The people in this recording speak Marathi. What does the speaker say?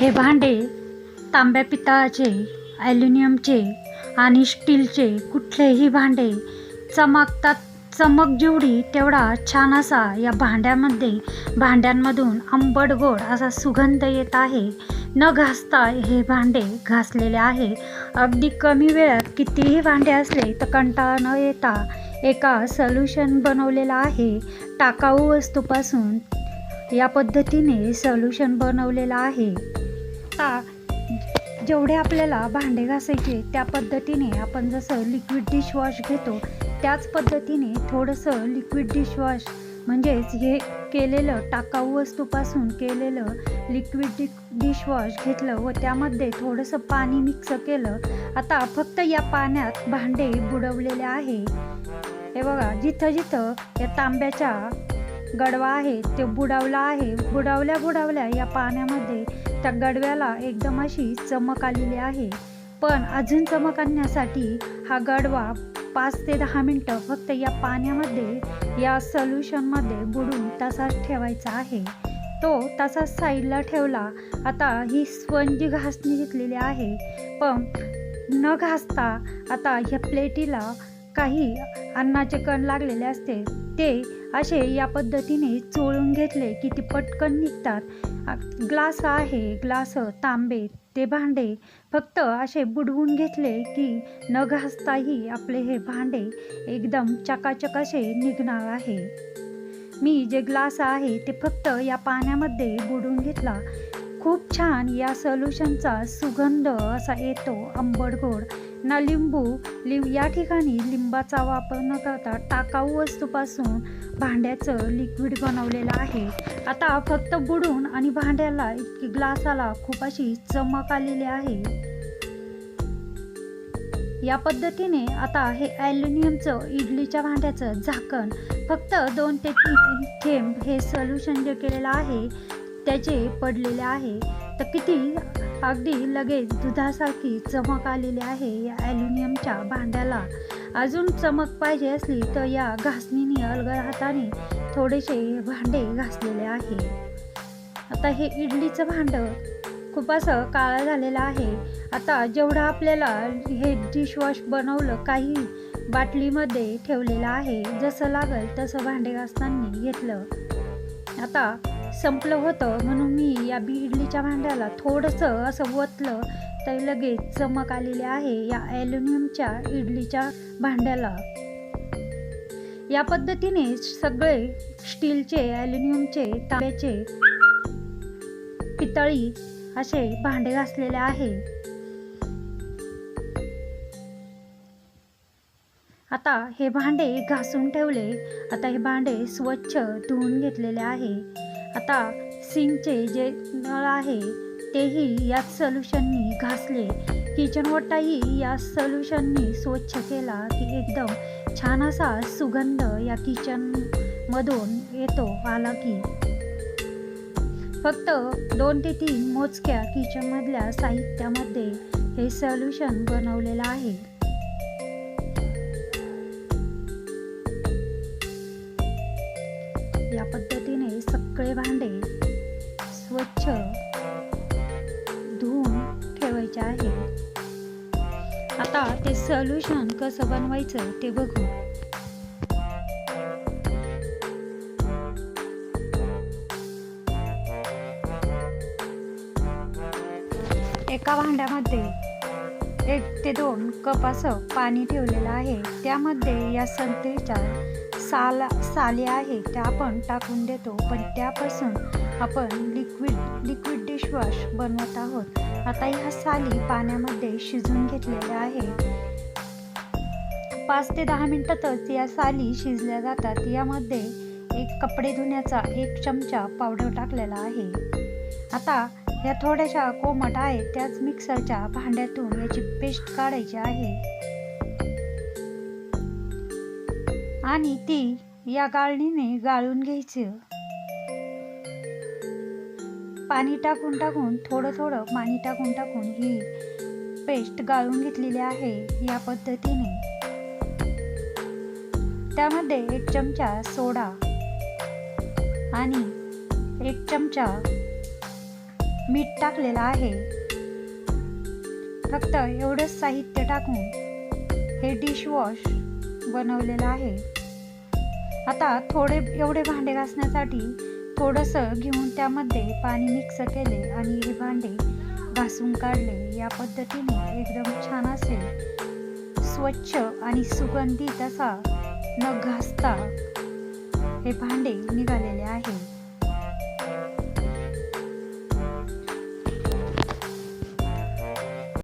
हे भांडे तांब्या पितळाचे ॲल्युमिनियमचे आणि स्टीलचे कुठलेही भांडे चमकतात. चमक जेवढी तेवढा छान असा या भांड्यामध्ये भांड्यांमधून आंबट गोड असा सुगंध येत आहे. न घासता हे भांडे घासलेले आहे. अगदी कमी वेळात कितीही भांडे असले तर कंटाळा न येता एका सोल्युशन बनवलेलं आहे. टाकाऊ वस्तूपासून या पद्धतीने सोल्युशन बनवलेलं आहे. आता जेवढे आपल्याला भांडे घासायचे त्या पद्धतीने आपण जसं लिक्विड डिशवॉश घेतो त्याच पद्धतीने थोडंसं लिक्विड डिशवॉश म्हणजेच हे केलेलं टाकाऊ वस्तूपासून केलेलं लिक्विड डि डिशवॉश घेतलं व त्यामध्ये थोडंसं पाणी मिक्स केलं. आता फक्त या पाण्यात भांडे बुडवलेले आहे. हे बघा जिथं जिथं या तांब्याच्या गडवा आहे ते बुडावला आहे. बुडावल्या बुडावल्या या पाण्यामध्ये गडव्याला एकदम अशी चमक आलेली आहे. पण अजून चमक आणण्यासाठी हा गडवा पाच ते दहा मिनटं फक्त या पाण्यामध्ये या सोल्युशनमध्ये बुडून तसाच ठेवायचा आहे. तो तसाच साईडला ठेवला आता ही स्पंजी घासणी घेतलेली आहे. पण न घासता आता ह्या प्लेटीला काही अन्नाचे कण लागलेले असते ते असे या पद्धतीने चोळून घेतले की ते पटकन निघतात. ग्लास आहे ग्लास तांबे ते भांडे. फक्त असे बुडवून घेतले की न घासताही आपले हे भांडे एकदम चकाचक असे निघणार आहे. मी जे ग्लास आहे ते फक्त या पाण्यामध्ये बुडवून घेतला. खूप छान या सोल्युशनचा सुगंध असा येतो आंबट गोड ना लिंबू लिंब या ठिकाणी लिंबाचा वापर न करता टाकाऊ वस्तूपासून भांड्याचं लिक्विड बनवलेलं आहे. आता फक्त बुडून आणि भांड्याला इतकी ग्लासाला खूप अशी चमक आलेली आहे. या पद्धतीने आता हे ॲल्युमिनियमचं इडलीच्या भांड्याचं झाकण फक्त दोन ते तीन थेंब हे सोल्युशन जे केलेलं आहे त्याचे पडलेले आहे. तर किती अगदी लगेच दुधासारखी चमक आलेली आहे या ॲल्युमिनियमच्या भांड्याला. अजून चमक पाहिजे असली तर या घासणीने अलगर हाताने थोडेसे भांडे घासलेले आहे. आता हे इडलीचं भांडं खूप असं काळं झालेलं आहे. आता जेवढं आपल्याला हे डिशवॉश बनवलं काही बाटलीमध्ये ठेवलेलं आहे जसं लागेल तसं भांडे घासताना घेतलं. आता संपलं होतं म्हणून मी या बी इडलीच्या भांड्याला थोडंसं असं ओतलं तर लगेच चमक आलेली आहे या ॲल्युमिनियमच्या इडलीच्या भांड्याला. या पद्धतीने सगळे स्टीलचे ॲल्युमिनियमचे तांब्याचे पितळी असे भांडे घासलेले आहे. आता हे भांडे घासून ठेवले. आता हे भांडे स्वच्छ धुवून घेतलेले आहे. आता सिंकचे जे नळ आहे तेही याच सोल्युशननी घासले. किचन ओटाही या सोल्युशननी स्वच्छ केला की एकदम छान असा सुगंध या किचनमधून येतो आला की. फक्त दोन ते तीन मोजक्या किचनमधल्या साहित्यामध्ये हे सोल्युशन बनवलेलं आहे. या पद्धतीने सगळे भांडे स्वच्छ धुवून ठेवायचे आहे. आता ते सोल्युशन कसं बनवायचं ते बघू. एका भांड्यामध्ये एक ते दोन कप असं पाणी ठेवलेलं आहे. त्यामध्ये या संत्रीच्या साला साली आहे त्या आपण टाकून देतो. पण त्यापासून आपण लिक्विड लिक्विड डिशवॉश बनवत आहोत. आता ह्या साली पाण्यामध्ये शिजून घेतलेल्या आहे. पाच ते दहा मिनिटातच या साली शिजल्या जातात. यामध्ये एक कपडे धुण्याचा एक चमचा पावडर टाकलेला आहे. आता या थोड्याशा कोमट आहेत त्याच मिक्सरच्या भांड्यातून याची पेस्ट काढायची आहे. आणि ती या गाळणीने गाळून घ्यायचं. पाणी टाकून टाकून थोडं थोडं पाणी टाकून टाकून ही पेस्ट गाळून घेतलेली आहे या पद्धतीने. त्यामध्ये एक चमचा सोडा आणि एक चमचा मीठ टाकलेलं आहे. फक्त एवढंच साहित्य टाकून हे डिशवॉश बनवलेलं आहे. आता थोडे एवढे भांडे घासण्यासाठी थोडंसं घेऊन त्यामध्ये पाणी मिक्स केले आणि हे भांडे घासून काढले. या पद्धतीने एकदम छान असे स्वच्छ आणि सुगंधित असा न घासता हे भांडे निघालेले आहे.